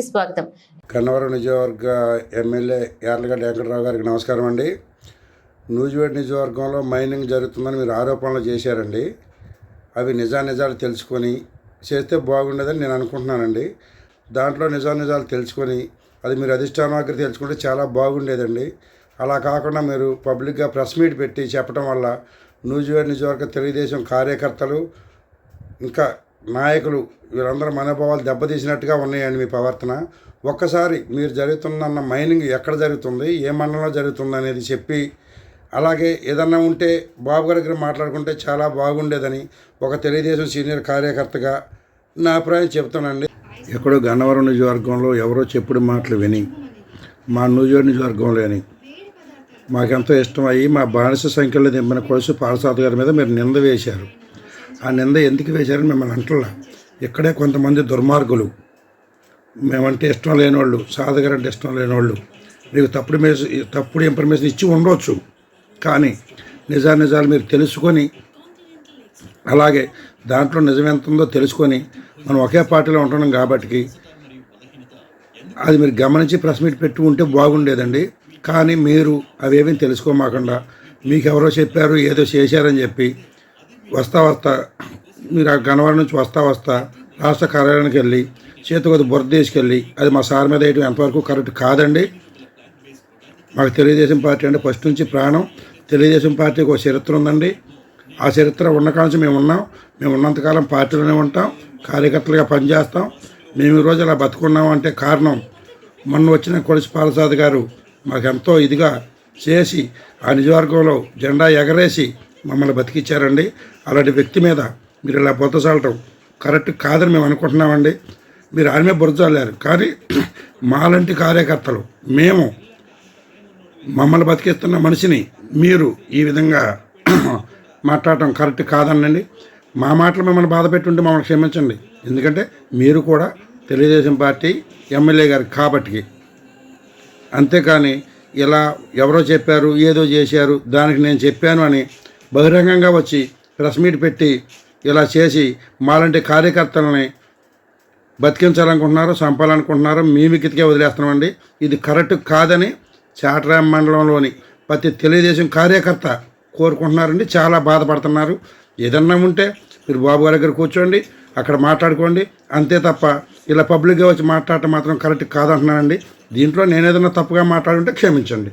స్వాగతం. కన్నవరం నియోజకవర్గ ఎమ్మెల్యే యార్లగడ్డ వెంకటరావు గారికి నమస్కారం అండి. నూజివేడ్ నియోజకవర్గంలో మైనింగ్ జరుగుతుందని మీరు ఆరోపణలు చేశారండి. అవి నిజానిజాలు తెలుసుకొని చేస్తే బాగుండేదని నేను అనుకుంటున్నానండి. దాంట్లో నిజానిజాలు తెలుసుకొని అది మీరు అధిష్టానాగ్రి తెలుసుకుంటే చాలా బాగుండేదండి. అలా కాకుండా మీరు పబ్లిక్గా ప్రెస్ మీట్ పెట్టి చెప్పడం వల్ల నూజివేడ్ నియోజకవర్గ తెలుగుదేశం కార్యకర్తలు ఇంకా నాయకులు వీరందరూ మనోభావాలు దెబ్బతీసినట్టుగా ఉన్నాయండి మీ ప్రవర్తన. ఒక్కసారి మీరు జరుగుతున్న మైనింగ్ ఎక్కడ జరుగుతుంది ఏ మండలంలో జరుగుతుంది అనేది చెప్పి అలాగే ఏదన్నా ఉంటే బాబు గారి దగ్గర మాట్లాడుకుంటే చాలా బాగుండేదని ఒక తెలుగుదేశం సీనియర్ కార్యకర్తగా నా అభిప్రాయం చెప్తానండి. ఎక్కడో గన్నవరం నియోజకవర్గంలో ఎవరో చెప్పుడు మాటలు విని మా నూజివేడ్ నియోజకవర్గంలోని మాకెంతో ఇష్టం అయ్యి మా బానిస సంఖ్యలో దింపిన కొలుసు పాలసాద్ గారి మీద మీరు నింద వేశారు. ఆ నింద ఎందుకు వేశారని మిమ్మల్ని అంటలా ఇక్కడే కొంతమంది దుర్మార్గులు. మేమంటే ఇష్టం లేనివాళ్ళు సాధగారు అంటే ఇష్టం లేనివాళ్ళు మీకు తప్పుడు మెస్ తప్పుడు ఇన్ఫర్మేషన్ ఇచ్చి ఉండవచ్చు కానీ నిజా నిజాలు మీరు తెలుసుకొని అలాగే దాంట్లో నిజం ఎంత ఉందో తెలుసుకొని మనం ఒకే పార్టీలో ఉంటున్నాం కాబట్టి అది మీరు గమనించి ప్రెస్ మీట్ పెట్టి ఉంటే బాగుండేదండి. కానీ మీరు అవేమీ తెలుసుకోమాకుండా మీకు ఎవరో చెప్పారు ఏదో చేశారని చెప్పి వస్తా వస్తా మీరు ఆ గనవరం నుంచి వస్తా వస్తా రాష్ట్ర కార్యాలయానికి వెళ్ళి చేతికొద్ది బుర్ర తీసుకెళ్ళి అది మా సార్ మీద వేయడం ఎంతవరకు కరెక్ట్ కాదండి. మాకు తెలుగుదేశం పార్టీ అంటే ఫస్ట్ నుంచి ప్రాణం. తెలుగుదేశం పార్టీకి ఒక చరిత్ర ఉందండి. ఆ చరిత్ర ఉన్న మేము ఉన్నాం. మేము ఉన్నంతకాలం పార్టీలోనే ఉంటాం. కార్యకర్తలుగా పనిచేస్తాం. మేము ఈరోజు అలా బతుకున్నాం అంటే కారణం. మొన్న వచ్చిన కొలిసి పాలసాద్ గారు మాకెంతో ఇదిగా చేసి ఆ నిజవర్గంలో జెండా ఎగరేసి మమ్మల్ని బతికిచ్చారండి. అలాంటి వ్యక్తి మీద మీరు ఇలా బొత్తసాలటం కరెక్ట్ కాదని మేము అనుకుంటున్నామండి. మీరు ఆయన మీద బురజాలేరు కానీ మాలాంటి కార్యకర్తలు మేము మమ్మల్ని బతికిస్తున్న మనిషిని మీరు ఈ విధంగా మాట్లాడటం కరెక్ట్ కాదనండి. మా మాటలు మిమ్మల్ని బాధ పెట్టుంటే మమ్మల్ని క్షమించండి. ఎందుకంటే మీరు కూడా తెలుగుదేశం పార్టీ ఎమ్మెల్యే గారు కాబట్టి అంతేకాని ఇలా ఎవరో చెప్పారు ఏదో చేశారు దానికి నేను చెప్పాను అని బహిరంగంగా వచ్చి ప్రెస్ మీట్ పెట్టి ఇలా చేసి మాలాంటి కార్యకర్తలని బతికించాలనుకుంటున్నారు చంపాలనుకుంటున్నారు మేము మిగితికే వదిలేస్తున్నామండి. ఇది కరెక్ట్ కాదని చాటరాం మండలంలోని ప్రతి తెలుగుదేశం కార్యకర్త కోరుకుంటున్నారండి. చాలా బాధపడుతున్నారు. ఏదన్నా ఉంటే మీరు బాబు గారి దగ్గర కూర్చోండి అక్కడ మాట్లాడుకోండి. అంతే తప్ప ఇలా పబ్లిక్గా వచ్చి మాట్లాడటం మాత్రం కరెక్ట్ కాదంటున్నానండి. దీంట్లో నేను ఏదైనా తప్పుగా మాట్లాడుంటే క్షమించండి.